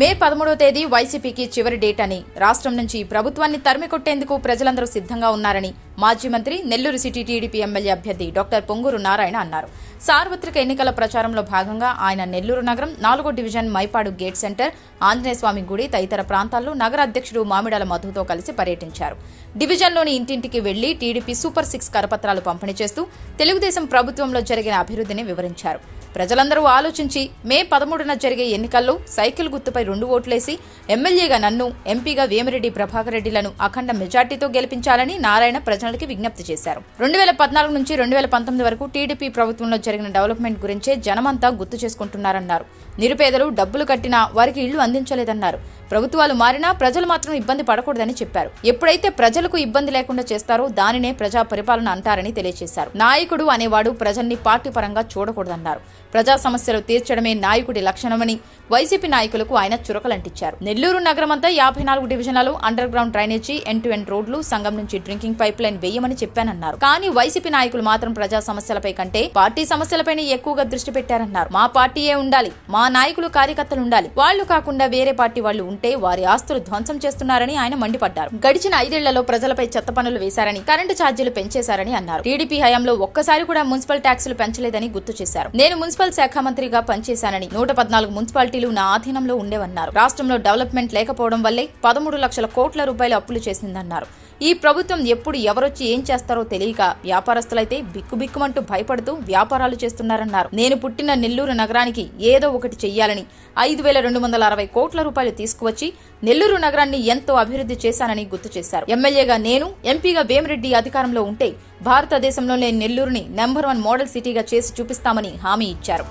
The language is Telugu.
మే పదమూడవ తేదీ వైసీపీకి చివరి డేట్ అని. రాష్ట్రం నుంచి ప్రభుత్వాన్ని తరిమి కొట్టేందుకు ప్రజలందరూ సిద్ధంగా ఉన్నారని మాజీ మంత్రి నెల్లూరు సిటీ టీడీపీ ఎమ్మెల్యే అభ్యర్థి డాక్టర్ పొంగూరు నారాయణ అన్నారు. సార్వత్రిక ఎన్నికల ప్రచారంలో భాగంగా ఆయన నెల్లూరు నగరం నాలుగో division Mypadu gate centre Anjaneyaswamy గుడి తదితర ప్రాంతాల్లో నగర అధ్యక్షుడు మామిడాల మధుతో కలిసి పర్యటించారు. డివిజన్లోని ఇంటింటికి వెళ్ళి టీడీపీ సూపర్ సిక్స్ కరపత్రాలు పంపిణీ చేస్తూ తెలుగుదేశం ప్రభుత్వంలో జరిగిన అభివృద్ధిని వివరించారు. ప్రజలందరూ ఆలోచించి మే పదమూడున జరిగే ఎన్నికల్లో సైకిల్ గుర్తుపై రెండు ఓట్లేసి ఎమ్మెల్యేగా నన్ను ఎంపీగా వేమిరెడ్డి ప్రభాకర్ రెడ్డిలను అఖండ మెజార్టీతో గెలిపించాలని నారాయణ ప్రజ ప్రజలకి విజ్ఞప్తి చేశారు. రెండు వేల పద్నాలుగు నుంచి రెండు వేల పంతొమ్మిది వరకు టీడీపీ ప్రభుత్వంలో జరిగిన డెవలప్మెంట్ గురించే జనమంతా గుర్తు చేసుకుంటున్నారన్నారు. నిరుపేదలు డబ్బులు కట్టినా వారికి ఇళ్ళు అందించలేదన్నారు. ప్రభుత్వాలు మారినా ప్రజలు మాత్రం ఇబ్బంది పడకూడదని చెప్పారు. ఎప్పుడైతే ప్రజలకు ఇబ్బంది లేకుండా చేస్తారో దానినే ప్రజా పరిపాలన అంటారని తెలియజేశారు నాయకుడు అనేవాడు ప్రజల్ని పార్టీ పరంగా చూడకూడదన్నారు. ప్రజా సమస్యలు తీర్చడమే నాయకుడి లక్షణమని వైసీపీ నాయకులకు ఆయన చురకలంటించారు నెల్లూరు నగరమంతా యాభై నాలుగు డివిజన్లలో underground drainage end to end రోడ్లు సంఘం నుంచి డ్రింకింగ్ పైప్ లైన్ వేయమని చెప్పానన్నారు. కానీ వైసీపీ నాయకులు మాత్రం ప్రజా సమస్యలపై కంటే పార్టీ సమస్యలపైనే ఎక్కువగా దృష్టి పెట్టారన్నారు. మా పార్టీయే ఉండాలి. మా నాయకులు కార్యకర్తలు ఉండాలి. వాళ్ళు కాకుండా వేరే పార్టీ వాళ్ళు ఉంటే వారి ఆస్తులు ధ్వంసం చేస్తున్నారని ఆయన మండిపడ్డారు. గడిచిన ఐదేళ్ళలో ప్రజలపై చెత్త పనులు వేశారని కరెంటు ఛార్జీలు పెంచేశారని అన్నారు. టీడీపీ హయాంలో ఒక్కసారి కూడా మున్సిపల్ ట్యాక్సులు పెంచలేదని గుర్తు చేశారు. నేను మున్సిపల్ శాఖ మంత్రిగా పనిచేశానని నూట పద్నాలుగు మున్సిపాలిటీలు నా ఆధీనంలో ఉండేవన్నారు. రాష్ట్రంలో డెవలప్మెంట్ లేకపోవడం వల్లే పదమూడు లక్షల కోట్ల రూపాయలు అప్పులు చేసిందన్నారు. ఈ ప్రభుత్వం ఎప్పుడు ఎవరొచ్చి ఏం చేస్తారో తెలియక వ్యాపారస్తులైతే బిక్కుబిక్కుమంటూ భయపడుతూ వ్యాపారాలు చేస్తున్నారన్నారు. నేను పుట్టిన నెల్లూరు నగరానికి ఏదో ఒకటి చెయ్యాలని ఐదు వేల రెండు వందల అరవై కోట్ల రూపాయలు తీసుకువచ్చి నెల్లూరు నగరాన్ని ఎంతో అభివృద్ధి చేశానని గుర్తు చేశారు. ఎమ్మెల్యేగా నేను ఎంపీగా వేమిరెడ్డి అధికారంలో ఉంటే భారతదేశంలోనే నెల్లూరుని నెంబర్ వన్ మోడల్ సిటీగా చేసి చూపిస్తామని హామీ ఇచ్చారు.